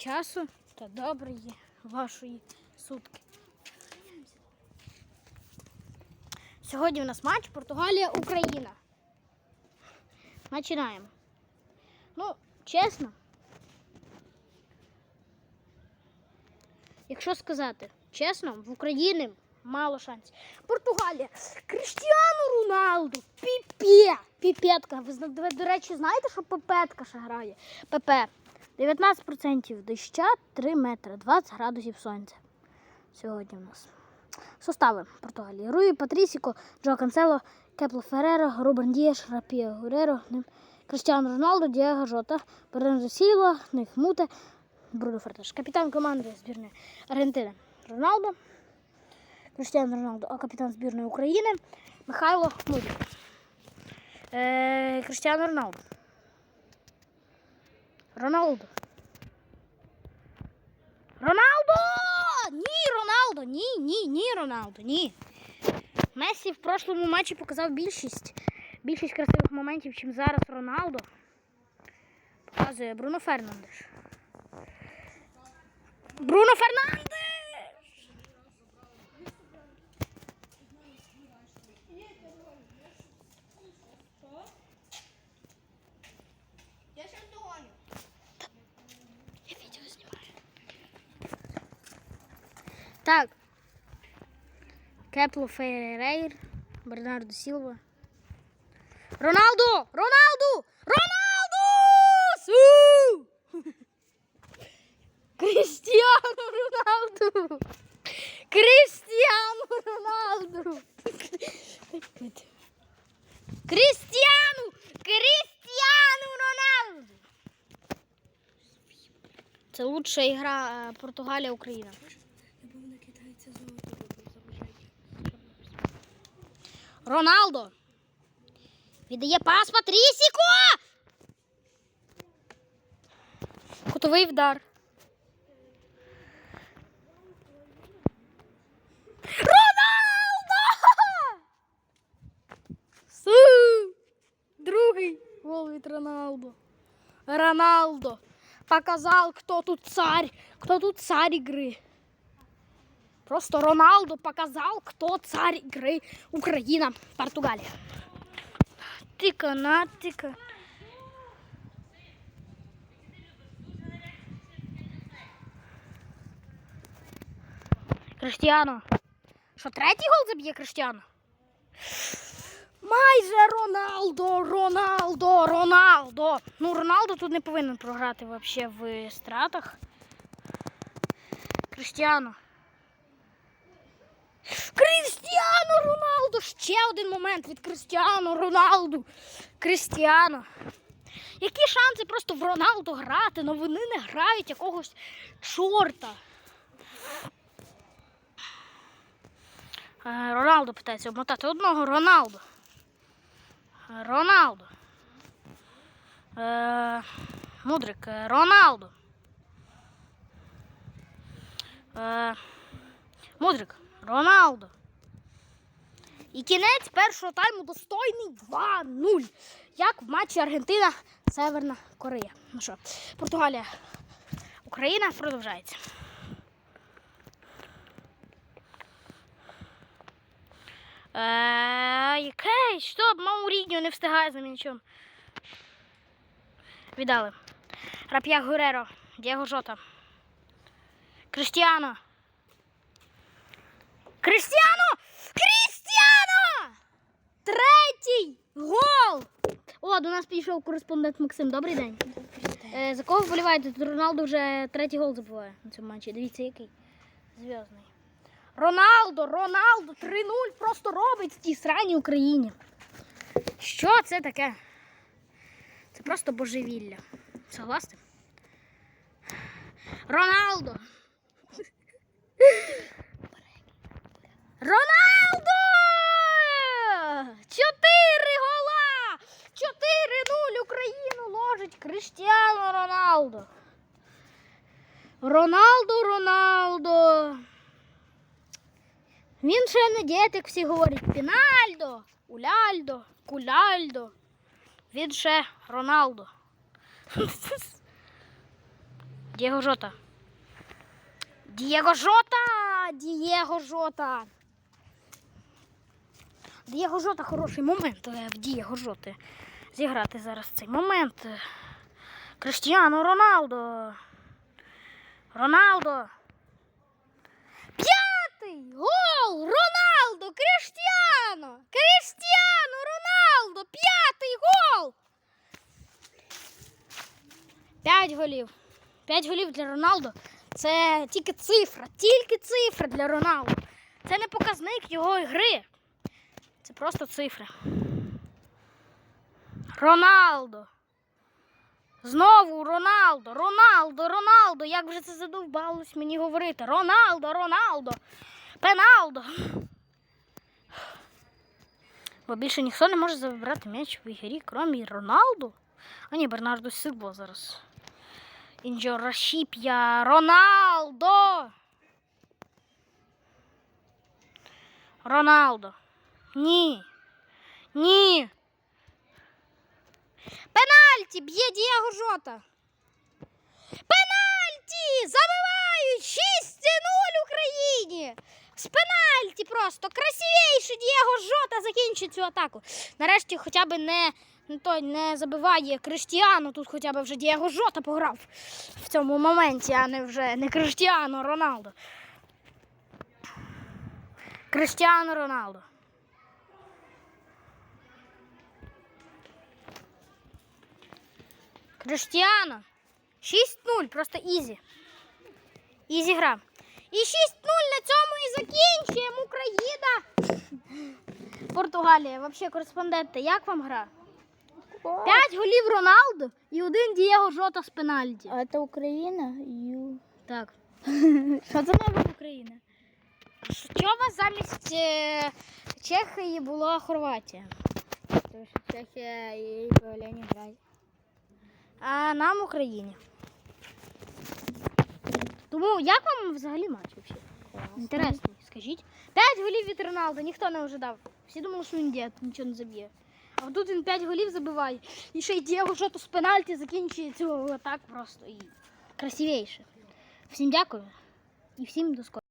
часу та доброї вашої сутки. Сьогодні у нас матч Португалія-Україна. Починаємо. Ну, чесно. Якщо сказати чесно, в Україні мало шансів. Португалія. Кріштіану Роналду. Піпе. Піпетка. Ви, до речі, знаєте, що пипетка ще грає? ПП. 19% доща, 3 метри, 20 градусів сонця. Сьогодні у нас. Состави Португалії. Руї, Патрісіко, Джо Канцело, Кепло Ферреро, Рубен Дієш, Рапіо Гуреро, Кристіано Роналдо, Дієго Жота, Бернардо Сілва, Ник Муте, Бруно Фертеш. Капітан команди збірної Аргентини Роналдо, Кристіано Роналдо, а капітан збірної України Михайло Мудрик. Е, Кристіано Роналдо. Роналдо. Роналдо! Ні, Роналдо! Ні, ні, ні, Роналдо, ні. Месі в прошлому матчі показав більшість, більшість красивих моментів, чим зараз Роналдо. Показує Бруно Фернандеш. Бруно Фернандеш! Так. Кепло Феррейр, Бернардо Сілва. Роналду! Роналду! Роналду! Крістіану Роналду! Крістіану Роналду! Крістіану! Крістіану Роналду! Це лучша ігра е, Португалія-Україна. Роналдо. Віддає пас Патрісіко. Кутовий вдар. Роналдо! Су! Другий гол від Роналдо. Роналдо показал, кто тут царь, кто тут царь игры. Просто Роналду показал, кто царь игры. Украина, Португалия. Тика на тика. Криштіано. Що, третій гол заб'є Криштіано? Майже Роналдо, Роналдо, Роналдо. Ну, Роналдо тут не повинен програти взагалі в стратах. Криштіано. Крістіану Роналду! Ще один момент від Крістіану Роналду. Крістіану. Які шанси просто в Роналду грати, але вони не грають якогось чорта. Е, Роналду питається обмотати одного Роналду. Роналду. Е, Мудрик. е, Роналду. Е, Мудрик. Роналдо. І кінець першого тайму достойний 2-0. Як в матчі Аргентина, Северна Корея. Ну що, Португалія, Україна продовжається. Е, Яке? Що? Мауріньо не встигає за м'ячом. Віддали. Рап'я Гуреро, Дієго Жота. Криштіано. Кристіано! Крістіано! Третій гол! О, до нас підійшов кореспондент Максим. Добрий день. Е, за кого вболіваєте? Тут Роналдо вже третій гол забуває на цьому матчі. Дивіться, який зв'язний. Роналдо, Роналдо 3-0 просто робить в тій сраній Україні. Що це таке? Це просто божевілля. Роналдо! Роналдо! Роналдо, Роналдо. Він ще не дід, як всі говорять. Пінальдо, Уляльдо, Куляльдо. Він ще Роналдо. Дієго Жота. Дієго Жота! Дієго Жота! Дієго Жота хороший момент в Дієго Жоти. Зіграти зараз цей момент. Криштіану Роналдо. Роналдо. П'ятий гол! Роналдо! Криштіану! Криштіану Роналдо! П'ятий гол! П'ять голів. П'ять голів для Роналдо. Це тільки цифра, тільки цифра для Роналдо. Це не показник його гри. Це просто цифри. Роналдо. Знову Роналдо, Роналдо, Роналдо. Як вже це задовбалось мені говорити? Роналдо, Роналдо, Пеналдо. Бо більше ніхто не може забрати м'яч в ігрі, крім Роналду. А ні, Бернардо Силва зараз. Інджо Рашіп'я. Роналдо. Роналдо. Ні. Ні. Пенальті б'є Дієго Жота. Пенальті! Забивають 6-0 Україні! З пенальті просто красивіший Дієго Жота закінчить цю атаку. Нарешті хоча б не, не, той, не забиває Криштіану. Тут хоча б вже Дієго Жота пограв в цьому моменті, а не вже не Криштіану Роналдо. Криштіану Роналдо. Криштіано. 6-0, просто ізі. Ізі гра. І 6-0 на цьому і закінчуємо. Україна. Португалія. Взагалі, кореспонденти, як вам гра? П'ять голів Роналду і один Дієго Жота з пенальті. А это Украина? Ю. Так. Що це має бути Україна? Чого замість е, Чехії була Хорватія? Тому що Чехія і Лені. А нам Україні. Тому як вам взагалі матч взагалі? Інтересно, скажіть. П'ять голів від Роналду, ніхто не ожидав. Всі думали, що він дід, нічого не заб'є. А тут він п'ять голів забиває. І ще й Дієго Жоту з пенальті закінчує цю атаку просто і красивіше. Всім дякую і всім до скорого.